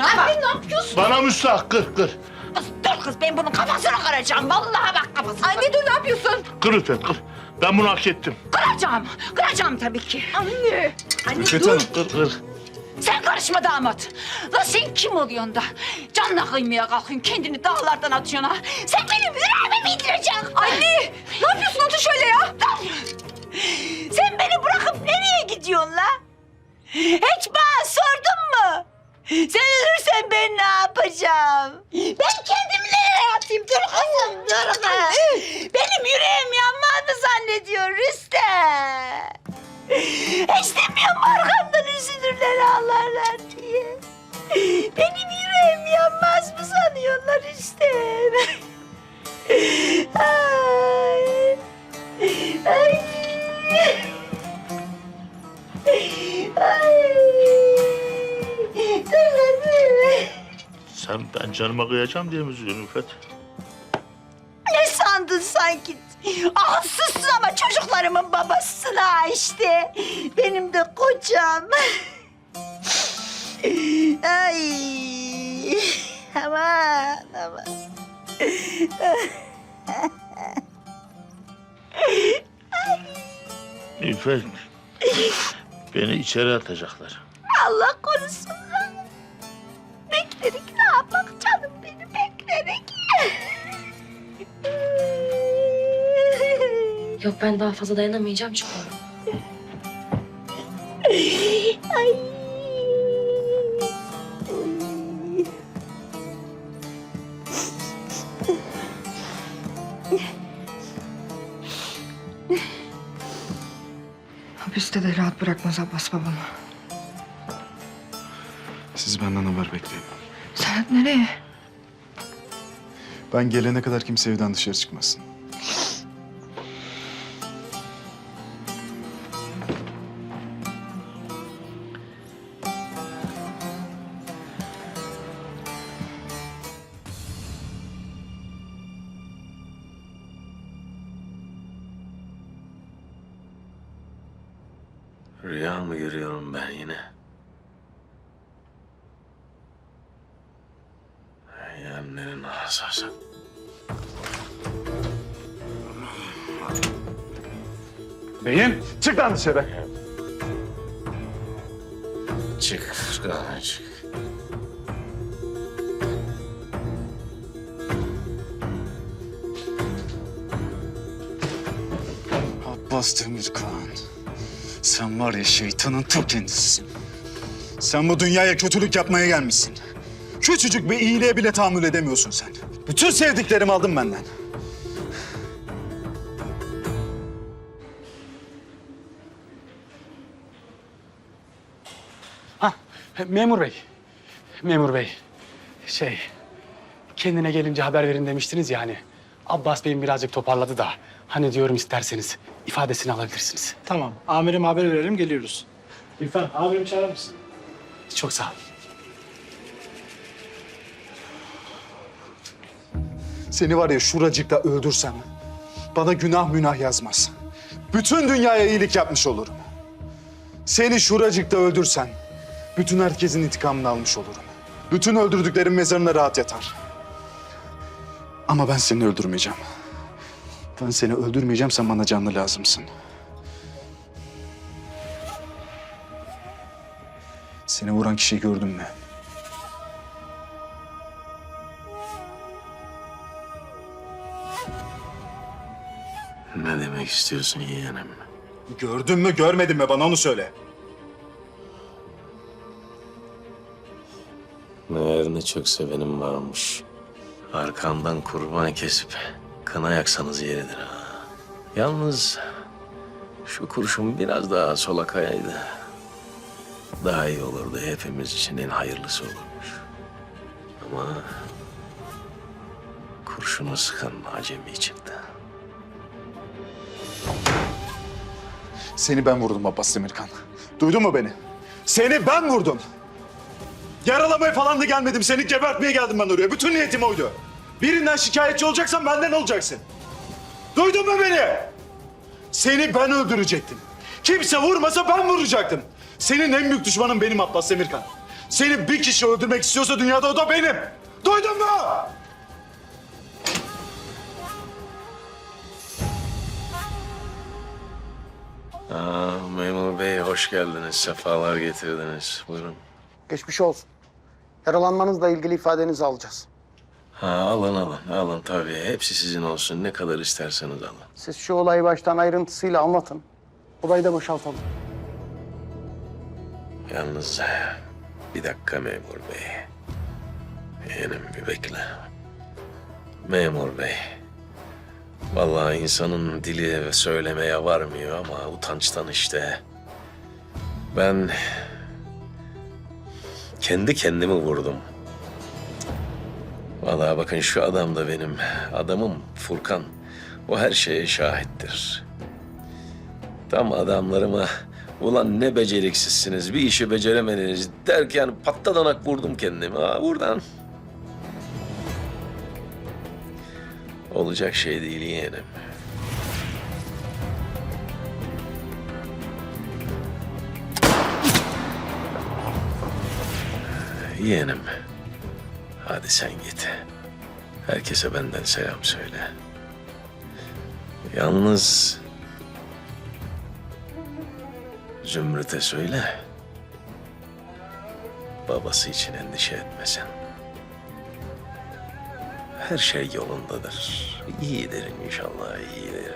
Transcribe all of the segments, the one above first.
Anne ne yapıyorsun? Bana müstahak kır kır. Kız, dur kız ben bunun kafasını kıracağım. Vallahi bak kafasını. Anne dur ne yapıyorsun? Kır lütfen kır. Ben bunu hak ettim. Kıracağım. Kıracağım tabii ki. Anne. Anne Rüfet dur. Hanım kır kır. Sen karışma damat. La sen kim oluyorsun da? Canla kıymaya kalkıyorsun. Kendini dağlardan atıyorsun ha. Sen benim yüreğime mi indireceksin? Anne. Ne yapıyorsun? Otur şöyle ya. Sen beni bırakıp nereye gidiyorsun la? Hiç bana sordun mu? Sen ölürsen ben ne yapacağım? Ben kendimi nereye atayım? Dur kızım, dur. Benim yüreğim yanmaz mı zannediyor Rüstem? Hiç demiyorum arkamdan üzülürler ağlarlar diye. Benim yüreğim yanmaz mı sanıyorlar Rüstem? Ben canıma kıyacağım diye mi üzülüyorsun Rüfet? Ne sandın sanki? Ağızsızsın ama çocuklarımın babasısın ha işte. Benim de kocam. Ay. Aman aman. Rüfet. Beni içeri atacaklar. Allah korusun Yok ben daha fazla dayanamayacağım çıkıyorum. Ay. Hapiste de rahat bırakmaz Abbas babamı. Siz benden haber bekleyin. Serhat nereye? Ben gelene kadar kimse evden dışarı çıkmasın. Rüya mı görüyorum ben yine? Yerlerin asası. Beyim çık lan dışarı. Çık, çık. Abbas Demirkan. Sen var ya şeytanın ta kendisisin. Sen bu dünyaya kötülük yapmaya gelmişsin. Küçücük bir iyiliğe bile tahammül edemiyorsun sen. Bütün sevdiklerimi aldın benden. Ha, memur bey. Memur bey. Şey, kendine gelince haber verin demiştiniz ya hani. Abbas Bey'im birazcık toparladı da. Hani diyorum isterseniz ifadesini alabilirsiniz. Tamam. Amirim haber verelim geliyoruz. İrfan amirim çağırır mısın? Çok sağ olun. Seni var ya şuracıkta öldürsem bana günah münah yazmaz. Bütün dünyaya iyilik yapmış olurum. Seni şuracıkta öldürsem bütün herkesin intikamını almış olurum. Bütün öldürdüklerim mezarına rahat yatar. Ama ben seni öldürmeyeceğim. Ben seni öldürmeyeceğim, sen bana canlı lazımsın. Seni vuran kişiyi gördün mü? Ne demek istiyorsun yeğenim? Gördün mü, görmedin mi? Bana onu söyle. Meğer ne çok sevenim varmış. Arkamdan kurban kesip kına yaksanız yeridir ha. Yalnız şu kurşun biraz daha sola kayaydı. Daha iyi olurdu. Hepimiz için en hayırlısı olurmuş. Ama kurşunu sıkan acemi çıktı. Seni ben vurdum Abbas Demirkan. Duydun mu beni? Seni ben vurdum. Yaralamaya falan da gelmedim. Seni gebertmeye geldim ben oraya. Bütün niyetim oydu. Birinden şikayetçi olacaksan benden olacaksın. Duydun mu beni? Seni ben öldürecektim. Kimse vurmasa ben vuracaktım. Senin en büyük düşmanın benim Abbas Demirkan. Seni bir kişi öldürmek istiyorsa dünyada o da benim. Duydun mu? Aa, memur bey hoş geldiniz. Sefalar getirdiniz. Buyurun. Geçmiş olsun. Yaralanmanızla ilgili ifadenizi alacağız. Ha, alın alın alın tabii. Hepsi sizin olsun. Ne kadar isterseniz alın. Siz şu olayı baştan ayrıntısıyla anlatın. Olayı da boşaltalım. Yalnız bir dakika memur bey. Yeğenim bir bekle. Memur bey. Vallahi insanın dili söylemeye varmıyor ama utançtan işte. Ben kendi kendimi vurdum. Vallahi bakın şu adam da benim adamım Furkan. O her şeye şahittir. Tam adamlarıma ulan ne beceriksizsiniz bir işi beceremediniz derken patladanak vurdum kendimi. Ha buradan. Olacak şey değil yeğenim. Yeğenim. Hadi sen git. Herkese benden selam söyle. Yalnız Zümrüt'e söyle. Babası için endişe etmesin. Her şey yolundadır. İyidir inşallah, iyidir.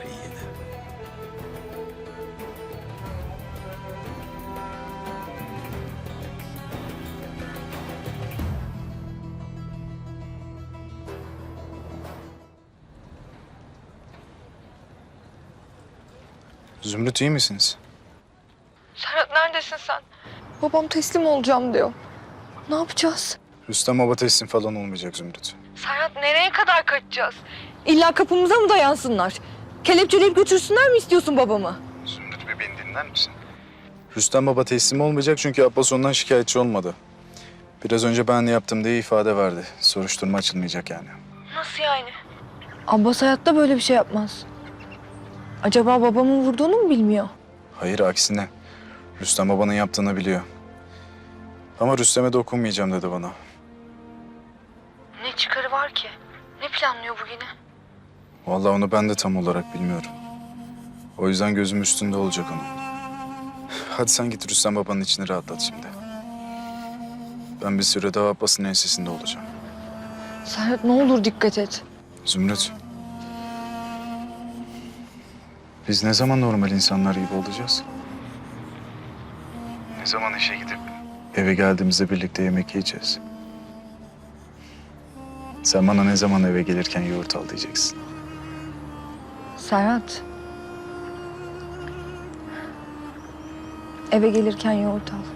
Zümrüt iyi misiniz? Serhat neredesin sen? Babam teslim olacağım diyor. Ne yapacağız? Rüstem baba teslim falan olmayacak Zümrüt. Serhat nereye kadar kaçacağız? İlla kapımıza mı dayansınlar? Kelepçeleyip götürsünler mi istiyorsun babamı? Zümrüt bir beni dinler misin? Rüstem baba teslim olmayacak çünkü Abbas ondan şikayetçi olmadı. Biraz önce ben yaptım diye ifade verdi. Soruşturma açılmayacak yani. Nasıl yani? Abbas hayatta böyle bir şey yapmaz. Acaba babamın vurduğunu mu bilmiyor? Hayır aksine. Rüstem babanın yaptığını biliyor. Ama Rüstem'e dokunmayacağım dedi bana. Ne çıkarı var ki? Ne planlıyor bu yine? Vallahi onu ben de tam olarak bilmiyorum. O yüzden gözüm üstünde olacak onun. Hadi sen git Rüstem babanın içini rahatlat şimdi. Ben bir süre daha Abbas'ın ensesinde olacağım. Serhat ne olur dikkat et. Zümrüt. Biz ne zaman normal insanlar gibi olacağız? Ne zaman işe gidip eve geldiğimizde birlikte yemek yiyeceğiz? Sen bana ne zaman eve gelirken yoğurt al diyeceksin. Serhat. Eve gelirken yoğurt al.